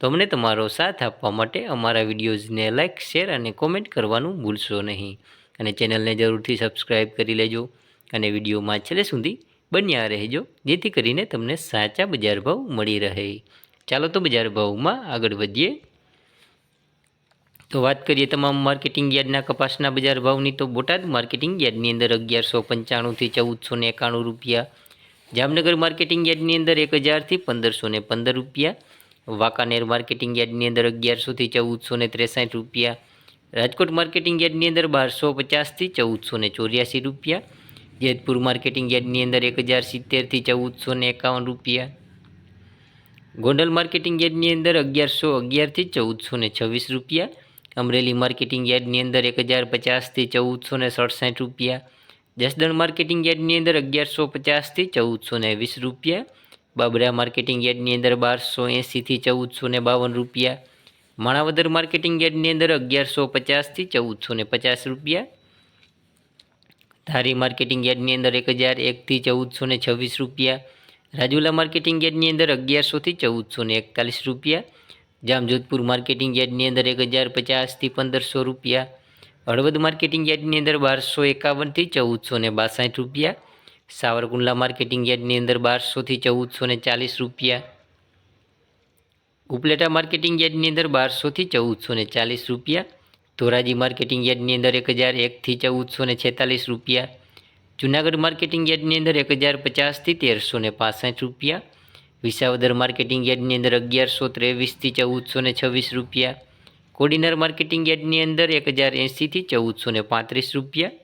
તો અમને તમારો સાથ આપવા માટે અમારા વિડીયોઝને લાઇક શેર અને કોમેન્ટ કરવાનું ભૂલશો નહીં. અને ચેનલને જરૂરથી સબસ્ક્રાઈબ કરી લેજો અને વિડીયોમાં છેલ્લે સુધી બન્યા રહેજો, જેથી કરીને તમને સાચા બજાર ભાવ મળી રહે. ચાલો તો બજાર ભાવમાં આગળ વધીએ. તો વાત કરીએ તમામ માર્કેટિંગ યાર્ડના કપાસના બજાર ભાવની, તો બોટાદ માર્કેટિંગ યાર્ડની અંદર અગિયારસો પંચાણુંથી ચૌદસો એકાણું રૂપિયા, જામનગર માર્કેટિંગ યાર્ડની અંદર એક હજારથી પંદરસો પંદર રૂપિયા વાંકાનેર માર્કેટિંગ યાર્ડની અંદર અગિયારસોથી ચૌદસો ને ત્રેસાઠ રૂપિયા. રાજકોટ માર્કેટિંગ યાર્ડની અંદર બારસો પચાસથી ચૌદસો ને ચોર્યાસી રૂપિયા. જેતપુર માર્કેટિંગ યાર્ડની અંદર એક હજાર સિત્તેરથી ચૌદસો ને એકાવન રૂપિયા. ગોંડલ માર્કેટિંગ યાર્ડની અંદર અગિયારસો અગિયારથી ચૌદસો ને છવ્વીસ રૂપિયા. અમરેલી માર્કેટિંગ યાર્ડની અંદર એક હજાર પચાસથી ચૌદસો ને સડસઠ રૂપિયા. જસદણ માર્કેટિંગ યાર્ડની અંદર અગિયારસો પચાસથી ચૌદસો ને વીસ રૂપિયા. બાબરા માર્કેટિંગ યાર્ડની અંદર બારસો એંસીથી ચૌદસો ને બાવન રૂપિયા. માણાવદર માર્કેટિંગ યાર્ડની અંદર અગિયારસો પચાસથી ચૌદસો ને પચાસ રૂપિયા. ધારી માર્કેટિંગ યાર્ડની અંદર એક હજાર એકથી ચૌદસો ને છવ્વીસ રૂપિયા. રાજુલા માર્કેટિંગ યાર્ડની અંદર અગિયારસોથી ચૌદસો ને એકતાલીસ રૂપિયા. જામજોધપુર માર્કેટિંગ યાર્ડની અંદર એક હજાર પચાસથી પંદરસો રૂપિયા. હળવદ માર્કેટિંગ યાર્ડની અંદર બારસો એકાવનથી ચૌદસો ને બાસઠ રૂપિયા. સાવરકુંડલા માર્કેટિંગ યાર્ડની અંદર બારસોથી ચૌદસો ને ચાલીસ રૂપિયા. ઉપલેટા માર્કેટિંગ યાર્ડની અંદર બારસોથી ચૌદસો ને ચાલીસ રૂપિયા. ધોરાજી માર્કેટિંગ યાર્ડની અંદર એક હજાર એકથી ચૌદસો ને છેતાલીસ રૂપિયા. જુનાગઢ માર્કેટિંગ યાર્ડની અંદર એક હજાર પચાસથી તેરસો ને પાસઠ રૂપિયા. વિસાવદર માર્કેટિંગ યાર્ડની અંદર અગિયારસો ત્રેવીસથી ચૌદસો ને છવ્વીસ રૂપિયા. કોડીનાર માર્કેટિંગ યાર્ડની અંદર એક હજાર એંસીથી ચૌદસો ને પાંત્રીસ રૂપિયા.